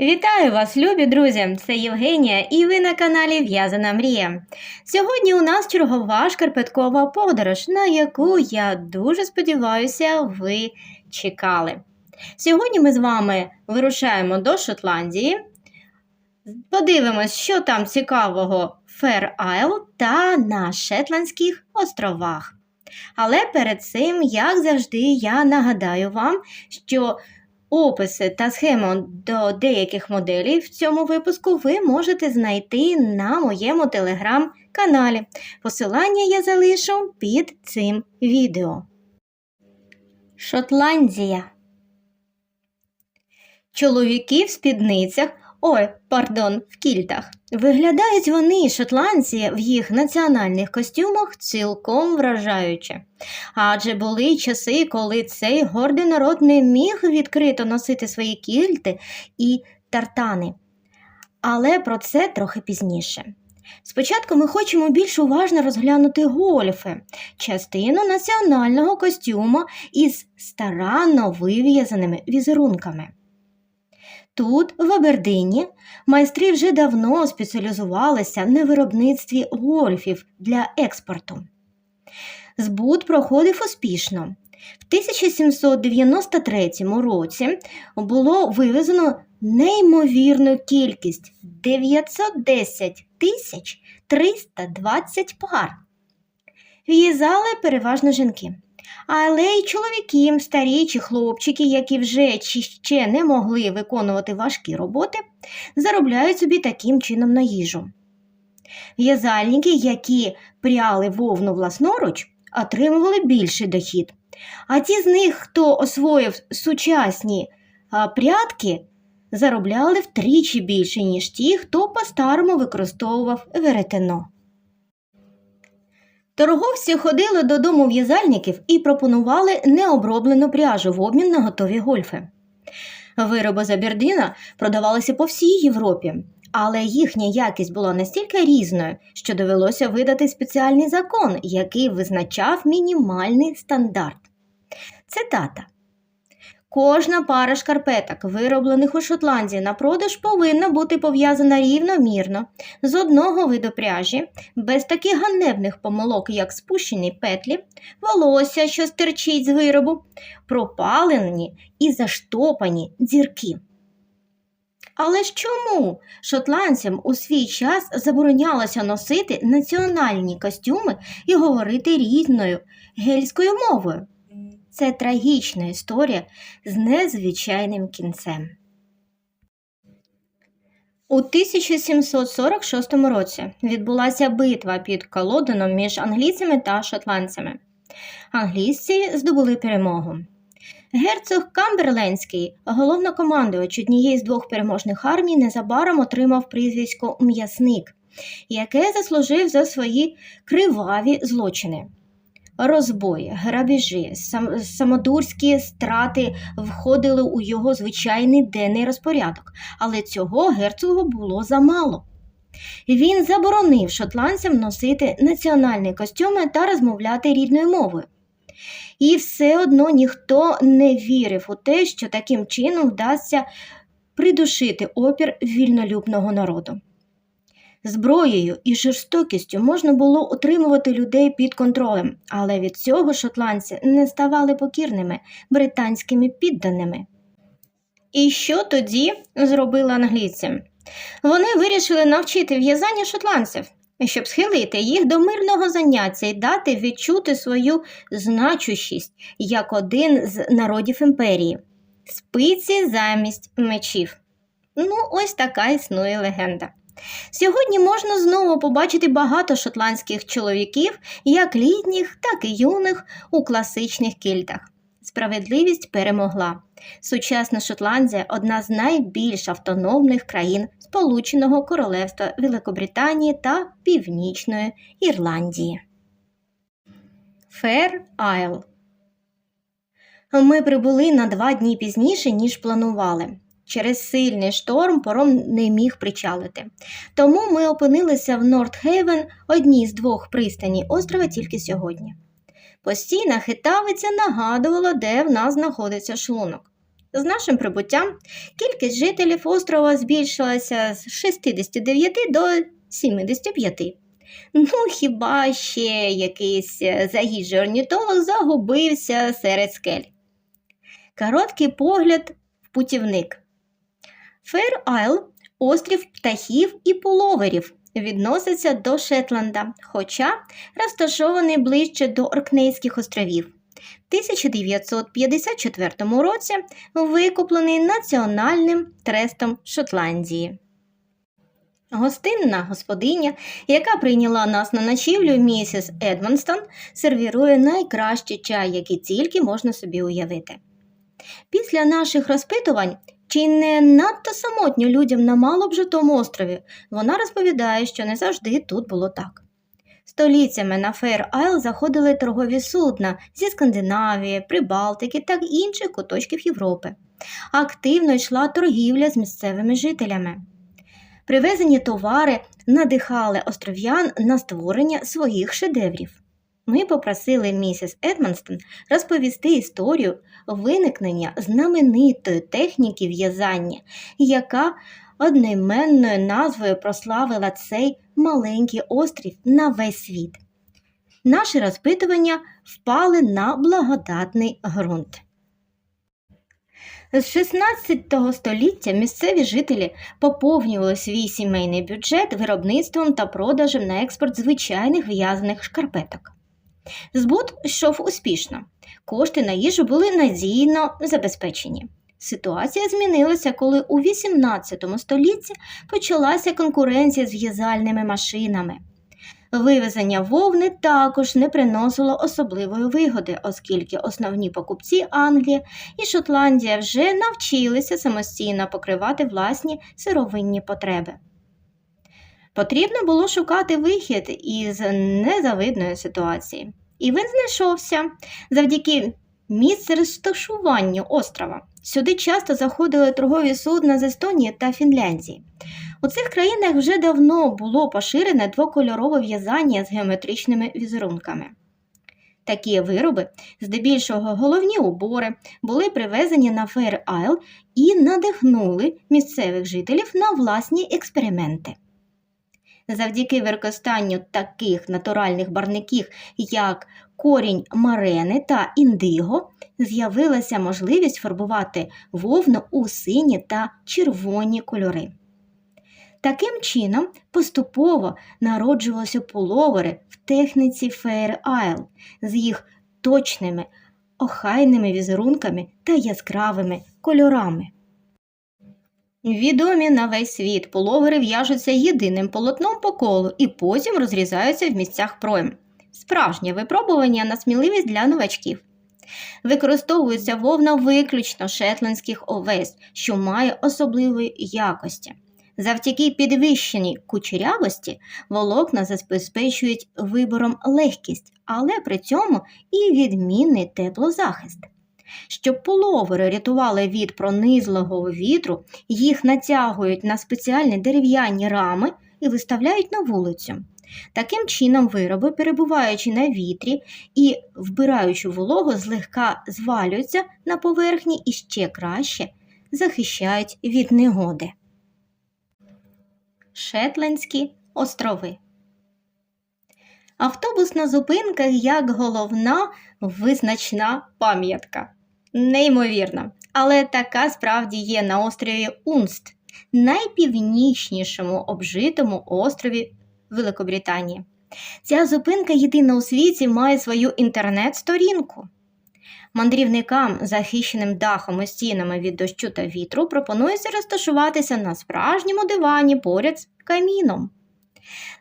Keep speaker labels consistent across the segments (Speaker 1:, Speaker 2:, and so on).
Speaker 1: Вітаю вас, любі друзі! Це Євгенія, і ви на каналі В'язана Мрія. Сьогодні у нас чергова шкарпеткова подорож, на яку я дуже сподіваюся, ви чекали. Сьогодні ми з вами вирушаємо до Шотландії. Подивимось, що там цікавого Фер Айл та на Шетландських островах. Але перед цим, як завжди, я нагадаю вам, що Описи та схему до деяких моделей в цьому випуску ви можете знайти на моєму телеграм-каналі. Посилання я залишу під цим відео. Шотландія. Чоловіки в спідницях, ой, пардон, в кільтах. Виглядають вони, шотландці, в їх національних костюмах цілком вражаюче. Адже були часи, коли цей гордий народ не міг відкрито носити свої кільти і тартани. Але про це трохи пізніше. Спочатку ми хочемо більш уважно розглянути гольфи, частину національного костюму із старанно вив'язаними візерунками. Тут, в Абердині, майстри вже давно спеціалізувалися на виробництві гольфів для експорту. Збут проходив успішно. В 1793 році було вивезено неймовірну кількість 910 тисяч 320 пар. В'їзали переважно жінки. Але й чоловіки, старі чи хлопчики, які вже чи ще не могли виконувати важкі роботи, заробляють собі таким чином на їжу. В'язальники, які пряли вовну власноруч, отримували більший дохід. А ті з них, хто освоїв сучасні прядки, заробляли втричі більше, ніж ті, хто по-старому використовував веретено. Торговці ходили додому в'язальників і пропонували необроблену пряжу в обмін на готові гольфи. Вироби з Абердіна продавалися по всій Європі, але їхня якість була настільки різною, що довелося видати спеціальний закон, який визначав мінімальний стандарт. Цитата. Кожна пара шкарпеток, вироблених у Шотландії на продаж, повинна бути пов'язана рівномірно з одного виду пряжі, без таких ганебних помилок, як спущені петлі, волосся, що стирчить з виробу, пропалені і заштопані дзірки. Але ж чому шотландцям у свій час заборонялося носити національні костюми і говорити рідною гельською мовою? Це трагічна історія з незвичайним кінцем. У 1746 році відбулася битва під Колодином між англійцями та шотландцями. Англійці здобули перемогу. Герцог Камберленський, головнокомандувач однієї з двох переможних армій, незабаром отримав прізвисько М'ясник, яке заслужив за свої криваві злочини. Розбої, грабіжі, сам, самодурські страти входили у його звичайний денний розпорядок, але цього герцогу було замало. Він заборонив шотландцям носити національні костюми та розмовляти рідною мовою. І все одно ніхто не вірив у те, що таким чином вдасться придушити опір вільнолюбного народу. Зброєю і жорстокістю можна було утримувати людей під контролем, але від цього шотландці не ставали покірними британськими підданими. І що тоді зробили англійці? Вони вирішили навчити в'язання шотландців, щоб схилити їх до мирного заняття і дати відчути свою значущість як один з народів імперії спиці замість мечів. Ну, ось така існує легенда. Сьогодні можна знову побачити багато шотландських чоловіків, як літніх, так і юних, у класичних кільтах. Справедливість перемогла. Сучасна Шотландія одна з найбільш автономних країн Сполученого Королевства Великобританії та Північної Ірландії. Фер Айл Ми прибули на два дні пізніше, ніж планували. Через сильний шторм пором не міг причалити. Тому ми опинилися в Нортхейвен, одній з двох пристані острова тільки сьогодні. Постійна хитавиця нагадувала, де в нас знаходиться шлунок. З нашим прибуттям кількість жителів острова збільшилася з 69 до 75. Ну, хіба ще якийсь е, заїжджий орнітолог загубився серед скель. Короткий погляд в путівник. Фейр Айл – острів птахів і пуловерів, відноситься до Шетланда, хоча розташований ближче до Оркнейських островів. В 1954 році викуплений Національним трестом Шотландії. Гостинна господиня, яка прийняла нас на ночівлю, місіс Едмонстон, сервірує найкращий чай, який тільки можна собі уявити. Після наших розпитувань, чи не надто самотньо людям на малообжитому острові, вона розповідає, що не завжди тут було так. Століттями на Фейр Айл заходили торгові судна зі Скандинавії, Прибалтики та інших куточків Європи. Активно йшла торгівля з місцевими жителями. Привезені товари надихали остров'ян на створення своїх шедеврів. Ми попросили місіс Едмонстон розповісти історію виникнення знаменитої техніки в'язання, яка одноіменною назвою прославила цей маленький острів на весь світ. Наші розпитування впали на благодатний ґрунт. З 16 століття місцеві жителі поповнювали свій сімейний бюджет виробництвом та продажем на експорт звичайних в'язаних шкарпеток. Збут йшов успішно, кошти на їжу були надійно забезпечені. Ситуація змінилася, коли у 18 столітті почалася конкуренція з в'язальними машинами. Вивезення вовни також не приносило особливої вигоди, оскільки основні покупці Англії і Шотландія вже навчилися самостійно покривати власні сировинні потреби. Потрібно було шукати вихід із незавидної ситуації. І він знайшовся завдяки місце розташуванню острова. Сюди часто заходили торгові судна з Естонії та Фінляндії. У цих країнах вже давно було поширене двокольорове в'язання з геометричними візерунками. Такі вироби, здебільшого головні убори, були привезені на Фейр Айл і надихнули місцевих жителів на власні експерименти. Завдяки використанню таких натуральних барників, як корінь марени та індиго, з'явилася можливість фарбувати вовну у сині та червоні кольори. Таким чином, поступово народжувалися пуловери в техніці Fair Isle з їх точними, охайними візерунками та яскравими кольорами. Відомі на весь світ пуловери в'яжуться єдиним полотном по колу і потім розрізаються в місцях пройм. Справжнє випробування на сміливість для новачків. Використовується вовна виключно шетландських овець, що має особливої якості. Завдяки підвищеній кучерявості волокна забезпечують вибором легкість, але при цьому і відмінний теплозахист. Щоб пуловери рятували від пронизлого вітру, їх натягують на спеціальні дерев'яні рами і виставляють на вулицю. Таким чином, вироби, перебуваючи на вітрі і вбираючи вологу, злегка звалюються на поверхні і ще краще захищають від негоди. Шетландські острови. Автобусна зупинка як головна визначна пам'ятка. Неймовірно, але така справді є на острові Унст, найпівнічнішому обжитому острові Великобританії. Ця зупинка єдина у світі має свою інтернет-сторінку. Мандрівникам, захищеним дахом і стінами від дощу та вітру, пропонується розташуватися на справжньому дивані поряд з каміном.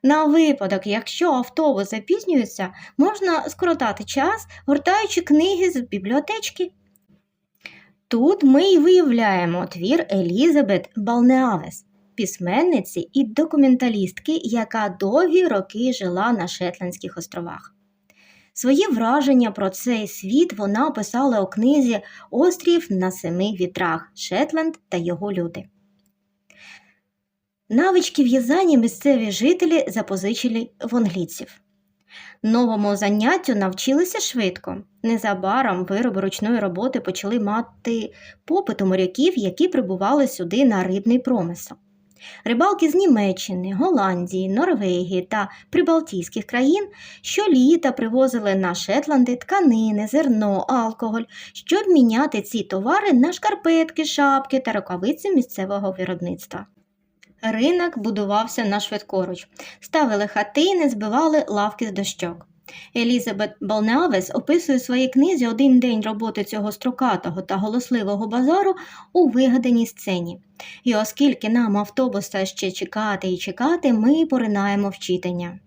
Speaker 1: На випадок, якщо автобус запізнюється, можна скоротати час, гортаючи книги з бібліотечки. Тут ми й виявляємо твір Елізабет Балнеавес, письменниці і документалістки, яка довгі роки жила на Шетландських островах. Свої враження про цей світ вона описала у книзі Острів на семи вітрах Шетланд та його люди. Навички в'язання місцеві жителі запозичили в англійців. Новому заняттю навчилися швидко. Незабаром вироби ручної роботи почали мати попит у моряків, які прибували сюди на рибний промисел. Рибалки з Німеччини, Голландії, Норвегії та прибалтійських країн щоліта привозили на Шетланди тканини, зерно, алкоголь, щоб міняти ці товари на шкарпетки, шапки та рукавиці місцевого виробництва. Ринок будувався на швидкоруч. Ставили хатини, збивали лавки з дощок. Елізабет Балнеавес описує у своїй книзі один день роботи цього строкатого та голосливого базару у вигаданій сцені. І оскільки нам автобуса ще чекати і чекати, ми поринаємо в читання.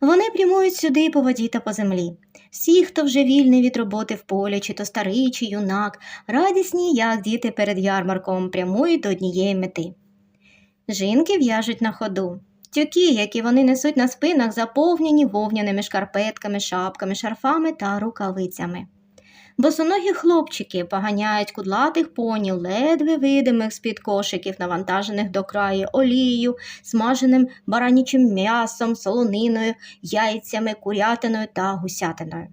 Speaker 1: Вони прямують сюди по воді та по землі. Всі, хто вже вільний від роботи в полі, чи то старий, чи юнак, радісні, як діти перед ярмарком, прямують до однієї мети. Жінки в'яжуть на ходу. Тюки, які вони несуть на спинах, заповнені вовняними шкарпетками, шапками, шарфами та рукавицями. Босоногі хлопчики поганяють кудлатих поні, ледве видимих з-під кошиків, навантажених до краю олією, смаженим баранічим м'ясом, солониною, яйцями, курятиною та гусятиною.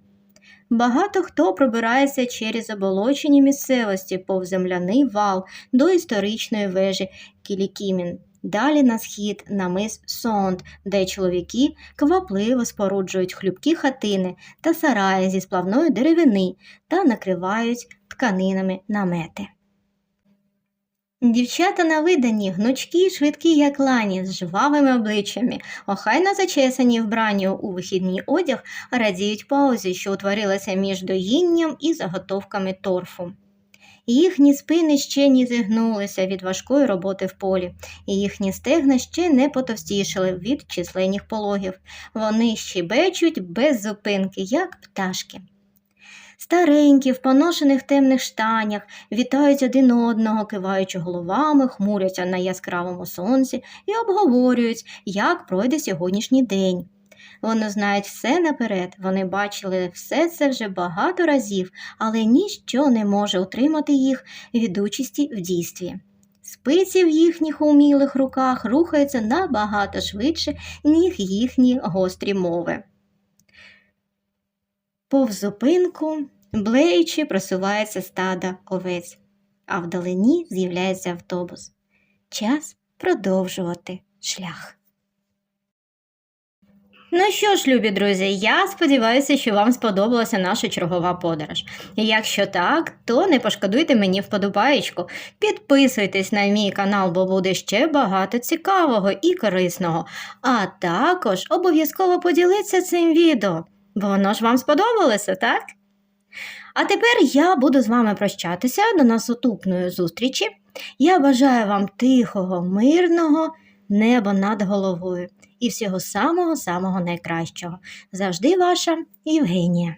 Speaker 1: Багато хто пробирається через оболочені місцевості повз земляний вал до історичної вежі Кілікімін. Далі на схід на мис Сонд, де чоловіки квапливо споруджують хлюбкі хатини та сараї зі сплавної деревини та накривають тканинами намети. Дівчата на видані, гнучкі швидкі, як лані, з жвавими обличчями, охайно зачесані вбрані у вихідний одяг, радіють паузі, що утворилася між доїнням і заготовками торфу. Їхні спини ще не зігнулися від важкої роботи в полі, і їхні стегна ще не потовстішали від численних пологів. Вони щебечуть без зупинки, як пташки. Старенькі, в поношених темних штанях, вітають один одного, киваючи головами, хмуряться на яскравому сонці і обговорюють, як пройде сьогоднішній день. Вони знають все наперед, вони бачили все це вже багато разів, але ніщо не може утримати їх від участі в дійстві. Спиці в їхніх умілих руках рухаються набагато швидше, ніж їхні гострі мови. Повз зупинку, блеючи, просувається стада овець, а вдалині з'являється автобус. Час продовжувати шлях. Ну що ж, любі друзі, я сподіваюся, що вам сподобалася наша чергова подорож. Якщо так, то не пошкодуйте мені вподобаєчку. Підписуйтесь на мій канал, бо буде ще багато цікавого і корисного. А також обов'язково поділіться цим відео, бо воно ж вам сподобалося, так? А тепер я буду з вами прощатися до наступної зустрічі. Я бажаю вам тихого, мирного неба над головою і всього самого-самого найкращого. Завжди ваша Євгенія.